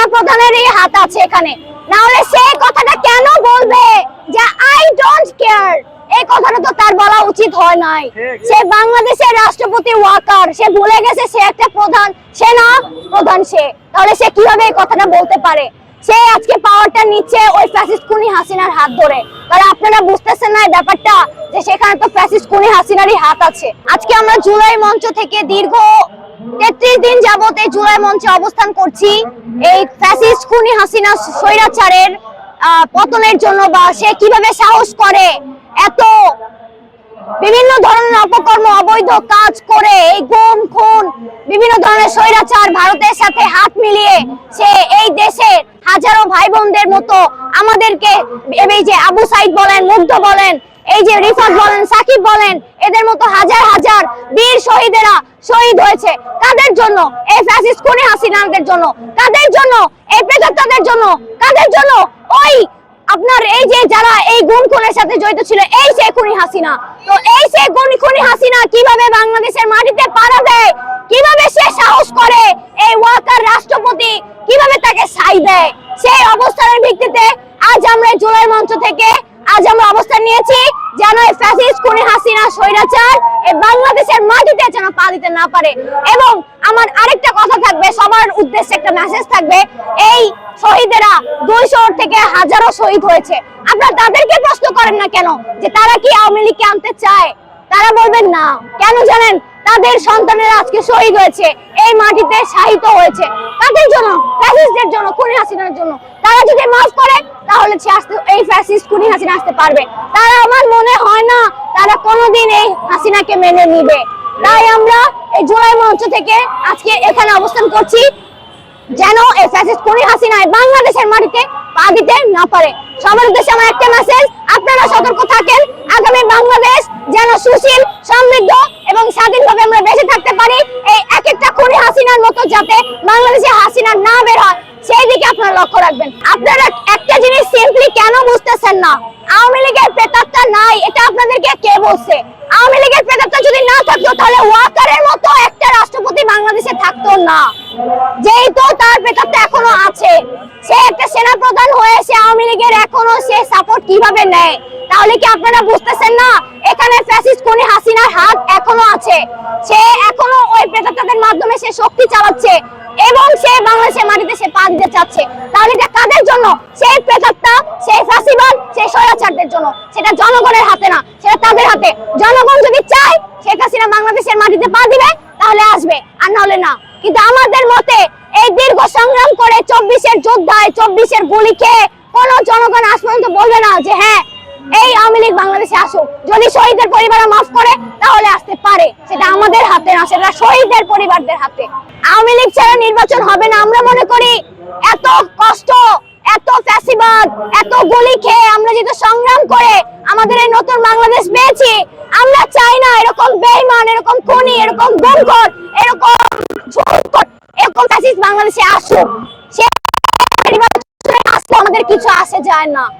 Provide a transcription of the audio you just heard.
সেনা প্রধানেরই হাত আছে এখানে। না হলে সে কথাটা কেন বলবে যে আই ডোন্ট কেয়ার এই কথাটা তো তার বলা উচিত হয় নাই। সে বাংলাদেশের রাষ্ট্রপতি ওয়াকার। সে ভুলে গেছে সে একটা প্রধান প্রধান সে। তাহলে সে কীভাবে এই কথাটা বলতে পারে? সে আজকে পাওয়ারটা নিচ্ছে ওই ফ্যাসিস্ট কুনি হাসিনার হাত ধরে। তাহলে আপনারা বুঝতেছেন না ব্যাপারটা যে সেখানে তো ফ্যাসিস্ট কুনি হাসিনারই হাত আছে। আজকে আমরা জুলাই মঞ্চ থেকে দীর্ঘ তেত্রিশ দিন যাবত এই জুলাই মঞ্চে অবস্থান করছি। এই ফ্যাসিস্ট খুনি হাসিনা স্বৈরাচারের পতনের জন্য বা সে কীভাবে সাহস করে, এত বিভিন্ন ধরনের অপকর্ম, অবৈধ কাজ করে, এই গুম, খুন, বিভিন্ন ধরনের স্বৈরাচার ভারতের সাথে হাত মিলিয়ে সে এই দেশের হাজারো ভাই বোনদের মতো আমাদেরকে, এই যে আবু সাইদ বলেন, মুগ্ধ বলেন এই যে রিফাত বলেন, সাকিব বলেন, এদের মতো হাজার হাজার বীর শহীদেরা শহীদ হয়েছে। কাদের জন্য? এই ফ্যাসিস্ট খুনি হাসিনাদের জন্য। কাদের জন্য? এই প্রেতাত্মাদের জন্য। কাদের জন্য? ওই আপনার এই যে যারা এই গুম খুনের সাথে জড়িত ছিল, এই সে খুনি হাসিনা। তো এই সে খুনি খুনি হাসিনা কীভাবে বাংলাদেশের মাটিতে পাড়া দেয়? কীভাবে সে সাহস করে এই ওয়াকার রাষ্ট্রপতি কীভাবে তাকে সাই দেয়? সেই অবস্থানের ভিত্তিতে আজ আমরা জুলাই মঞ্চ থেকে, আজ আমরা অবস্থান নিয়েছি যেন এই ফ্যাসিস্ট খুনি হাসিনা স্বৈরাচার এই বাংলাদেশের মাটিতে যেন পা দিতে না পারে। এবং আমার আরেকটা কথা থাকবে, সবার উদ্দেশ্যে একটা মেসেজ থাকবে। এই শহীদেরা দুইশো থেকে হাজারো শহীদ হয়েছে। আপনারা তাদেরকে প্রশ্ন করেন না কেন? যে তারা কি আওয়ামী লীগকে আনতে চায়? তারা বলবেন না। কেন জানেন? তাদের সন্তানেরা আজকে শহীদ হয়েছে। এই মাটিতে শাহিত হয়েছে। তাদের জন্য ফ্যাসিস্টদের জন্য, খুনি হাসিনার জন্য। তারা যদি মাফ করে, তাহলে সে আসতে, এই ফ্যাসিস্ট খুনি হাসিনা আসতে পারবে। তারা আমার মনে হয় না তারা কোনোদিন এই হাসিনাকে মেনে নিবে। তাই আমরা এই জুলাই মঞ্চ থেকে আজকে এখানে অবস্থান করছি, যেন এই ফ্যাসিস্ট হাসিনায় বাংলাদেশের মাটিতে পা দিতে না পারে। সবার উদ্দেশ্যে আমার একটা মেসেজ আপনারা সতর্ক থাকেন, আগামী বাংলাদেশ যেন সুশীল, সমৃদ্ধ এবং স্বাধীনভাবে আমরা বেঁচে থাকতে পারি। এই এক একটা খুনি হাসিনার মতো যাতে বাংলাদেশে হাসিনা না বের হয়। সেই দিকে আপনারা লক্ষ্য রাখবেন। আপনারা একটা জিনিস সিম্পলি কেন বুঝতেছেন না? আওয়ামী লীগের প্রেতাত্মা নাই, এটা আপনাদেরকে কে বলছে? আওয়ামী লীগের প্রেতাত্মা যদি না থাকতো, তাহলে ওয়াকারের মতো একটা রাষ্ট্রপতি বাংলাদেশে থাকতো না। যেহেতু তার প্রেতাত্মা এখনও আছে, সে একটা সেনা প্রধান হয়ে সে আওয়ামী লীগের এখনও সে সাপোর্ট কীভাবে নেয়? তাহলে কি আপনারা বুঝতেছেন না? এখানে ফ্যাসিস্ট কোনি হাসিনার হাত এখনও আছে। সে এখনও ওই প্রেতাত্মাদের মাধ্যমে সে শক্তি চালাচ্ছে। এবং সে বাংলাদেশের মাটিতে সে পা দিতে চাচ্ছে। তাহলে এটা কাদের জন্য? সেই প্রেতাত্মা, সেই ফাঁসিবাদ সেই স্বৈরাচারদের জন্য। সেটা জনগণের হাতে না, সেটা তাদের হাতে। জনগণ যদি চায়, শেখ হাসিনা বাংলাদেশের মাটিতে পা দিবে, তাহলে আসবে, আর নাহলে না। কিন্তু আমাদের মতে এই দীর্ঘ সংগ্রাম করে চব্বিশের যোদ্ধায়, চব্বিশের গুলি খেয়ে কোনো জনগণ আজ পর্যন্ত বলবে না যে হ্যাঁ এই আওয়ামী লীগ বাংলাদেশে আসুক। যদি শহীদের পরিবার মাফ করে, তাহলে আসতে পারে। সেটা আমাদের হাতে না, সেটা শহীদদের পরিবারদের হাতে। আওয়ামী লীগ ছাড়া নির্বাচন হবে না, আমরা মনে করি এত কষ্ট, এত ফ্যাসিবাদ, এত গুলি খেয়ে আমরা যেহেতু সংগ্রাম করে আমাদের এই নতুন বাংলাদেশ পেয়েছি, আমরা চাই না এরকম বেইমান, এরকম খুনি, এরকম গুমখোর, এরকম এরকম ফ্যাসিস্ট বাংলাদেশে আসুক। সে আমাদের কিছু আসে যায় না।